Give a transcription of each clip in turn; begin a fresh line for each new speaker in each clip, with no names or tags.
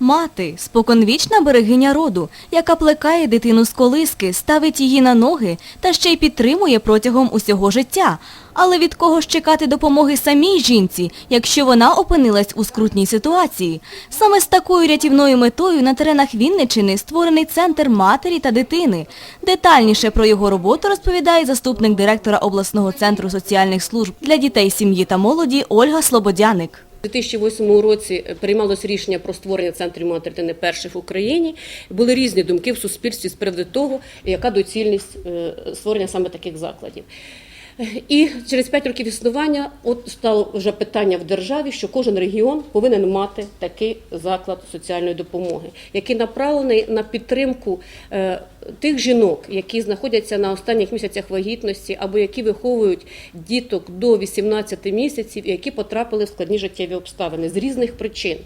Мати – споконвічна берегиня роду, яка плекає дитину з колиски, ставить її на ноги та ще й підтримує протягом усього життя. Але від кого ж чекати допомоги самій жінці, якщо вона опинилась у скрутній ситуації? Саме з такою рятівною метою на теренах Вінничини створений центр матері та дитини. Детальніше про його роботу розповідає заступник директора обласного центру соціальних служб для дітей, сім'ї та молоді Ольга Слободяник.
У 2008 році приймалось рішення про створення центрів матері перших в Україні. Були різні думки в суспільстві з приводу того, яка доцільність е, створення саме таких закладів. І через 5 років існування от стало вже питання в державі, що кожен регіон повинен мати такий заклад соціальної допомоги, який направлений на підтримку е, тих жінок, які знаходяться на останніх місяцях вагітності або які виховують діток до 18 місяців, які потрапили в складні життєві обставини з різних причин.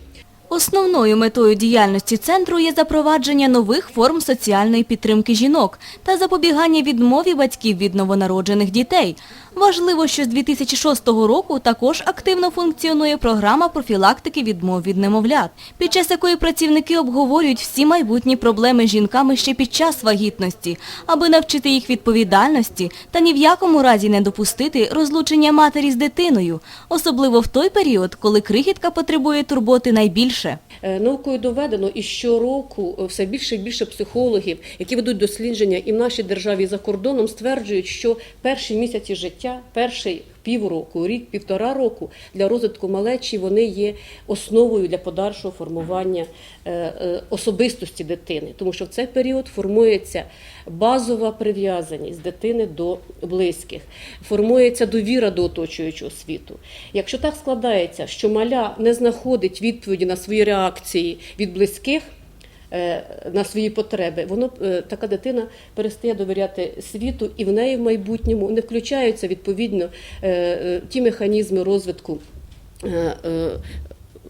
Основною метою діяльності центру є запровадження нових форм соціальної підтримки жінок та запобігання відмові батьків від новонароджених дітей. Важливо, що з 2006 року також активно функціонує програма профілактики відмов від немовлят, під час якої працівники обговорюють всі майбутні проблеми з жінками ще під час вагітності, аби навчити їх відповідальності та ні в якому разі не допустити розлучення матері з дитиною, особливо в той період, коли крихітка потребує турботи найбільше.
Е, Наукою доведено, і щороку е, все більше і більше психологів, які ведуть дослідження і в нашій державі і за кордоном, стверджують, що перші місяці життя, перший півроку, рік, півтора року для розвитку малечі вони є основою для подальшого формування е, е, особистості дитини, тому що в цей період формується базова прив'язаність дитини до близьких, формується довіра до оточуючого світу. Якщо так складається, що маля не знаходить відповіді на свої реакції від близьких. Е, На свої потреби, воно е, така дитина перестає довіряти світу, і в неї в майбутньому не включаються відповідно е, ті механізми розвитку.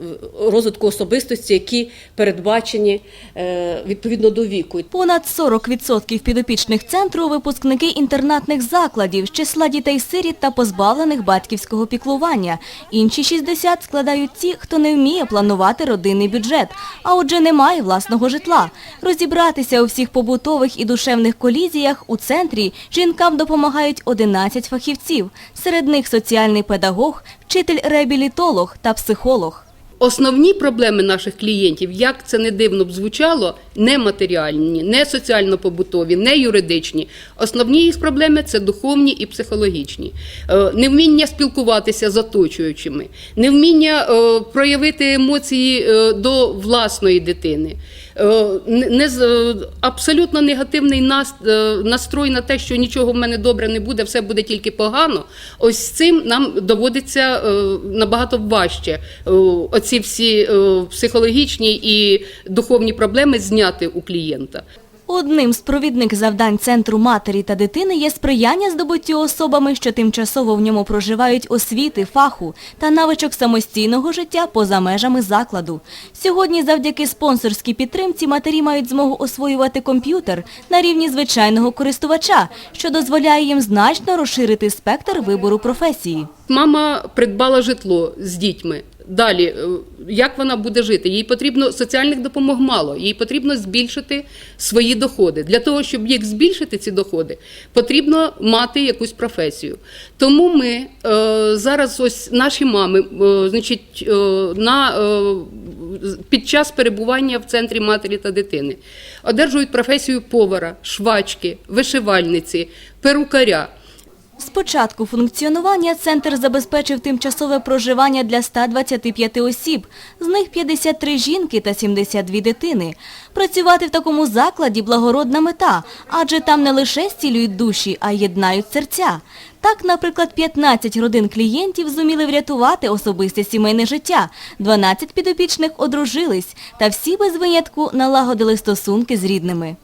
Е, розвитку особистості, які передбачені е, відповідно до віку.
Понад 40% підопічних центру – випускники інтернатних закладів з числа дітей-сиріт та позбавлених батьківського піклування. Інші 60 складають ті, хто не вміє планувати родинний бюджет, а отже не має власного житла. Розібратися у всіх побутових і душевних колізіях у центрі жінкам допомагають 11 фахівців. Серед них соціальний педагог, вчитель-реабілітолог та психолог.
Основні проблеми наших клієнтів, як це не дивно б звучало, не матеріальні, не соціально-побутові, не юридичні. Основні їх проблеми це духовні і психологічні. Е, Невміння спілкуватися з оточуючими, невміння е, проявити емоції е, до власної дитини. Не- абсолютно негативний настрой на те, що нічого в мене добре не буде, все буде тільки погано. Ось цим нам доводиться набагато важче е, оці всі е, психологічні і духовні проблеми зняти у клієнта.
Одним з провідних завдань Центру матері та дитини є сприяння здобуттю особами, що тимчасово в ньому проживають освіти, фаху та навичок самостійного життя поза межами закладу. Сьогодні завдяки спонсорській підтримці матері мають змогу освоювати комп'ютер на рівні звичайного користувача, що дозволяє їм значно розширити спектр вибору професії.
Мама придбала житло з дітьми. Далі, е, як вона буде жити? Їй потрібно соціальних допомог мало, їй потрібно збільшити свої доходи. Для того, щоб їх збільшити, ці доходи, потрібно мати якусь професію. Тому ми е, зараз, ось наші мами, е, значить, е, на, е, під час перебування в центрі матері та дитини одержують професію повара, швачки, вишивальниці, перукаря.
З початку функціонування центр забезпечив тимчасове проживання для 125 осіб, з них 53 жінки та 72 дитини. Працювати в такому закладі – благородна мета, адже там не лише зцілюють душі, а й єднають серця. Так, наприклад, 15 родин клієнтів зуміли врятувати особисте сімейне життя, 12 підопічних одружились, та всі без винятку налагодили стосунки з рідними.